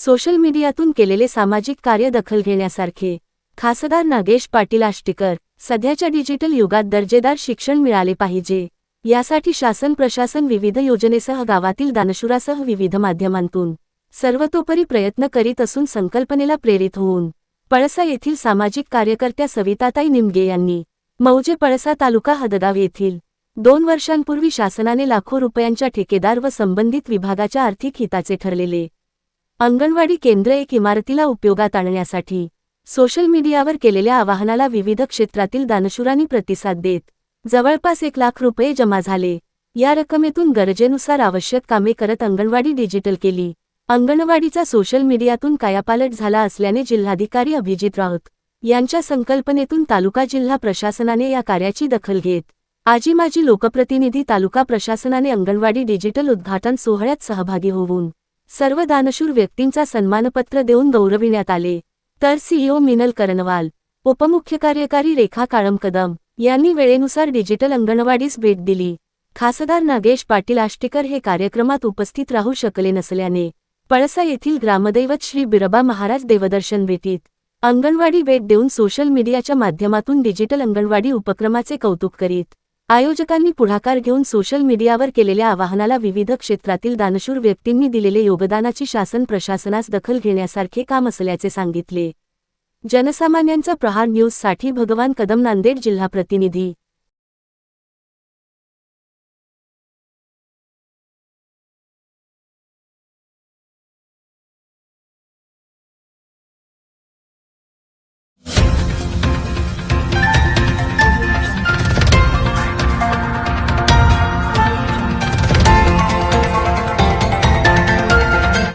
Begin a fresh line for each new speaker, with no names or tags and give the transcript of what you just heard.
Social मीडियातून केलेले सामाजिक कार्य दखल घेण्यासारखे. खासदार नागेश पाटील आष्टीकर सध्याच्या डिजिटल युगात दर्जेदार शिक्षण मिळाले पाहिजे. यासाठी शासन प्रशासन विविध योजनेसह गावातील दानशुरासह विविध माध्यमांतून सर्वतोपरी प्रयत्न करीत असून संकल्पनेला प्रेरित होऊन पळसा येथील सामाजिक कार्यकर्त्या सविताताई निमगे यांनी मौजे पळसा तालुका हदगाव येथील दोन वर्षांपूर्वी शासनाने लाखो रुपयांच्या ठेकेदार व संबंधित विभागाच्या आर्थिक हिताचे ठरलेले अंगणवाडी केंद्र एक इमारतीला उपयोगात आणण्यासाठी सोशल मीडियावर केलेल्या आवाहनाला विविध क्षेत्रातील दानशुरांनी प्रतिसाद देत जवळपास एक लाख रुपये जमा झाले. या रकमेतून गरजेनुसार आवश्यक कामे करत अंगणवाडी डिजिटल केली. अंगणवाडीचा सोशल मीडियातून कायापालट झाला असल्याने जिल्हाधिकारी अभिजित राऊत यांच्या संकल्पनेतून तालुका जिल्हा प्रशासनाने या कार्याची दखल घेत आजी माजी लोकप्रतिनिधी तालुका प्रशासनाने अंगणवाडी डिजिटल उद्घाटन सोहळ्यात सहभागी होऊन सर्व दानशूर व्यक्तींचा सन्मानपत्र देऊन गौरविण्यात आले. तर सीईओ मिनल करनवाल उपमुख्य कार्यकारी रेखा काळम कदम यांनी वेळेनुसार डिजिटल अंगणवाडीस भेट दिली. खासदार नागेश पाटील आष्टीकर हे कार्यक्रमात उपस्थित राहू शकले नसल्याने पळसा येथील ग्रामदैवत श्री बिरबा महाराज देवदर्शन भेटीत अंगणवाडी भेट देऊन सोशल मीडियाच्या माध्यमातून डिजिटल अंगणवाडी उपक्रमाचे कौतुक करीत आयोजकांनी पुढाकार घेऊन सोशल मीडियावर केलेल्या आवाहनाला विविध क्षेत्रातील दानशूर व्यक्तींनी दिलेले योगदानाची शासन प्रशासनास दखल घेण्यासारखे काम असल्याचे सांगितले. जनसामान्यांचा प्रहार न्यूजसाठी भगवान कदम नांदेड जिल्हा प्रतिनिधी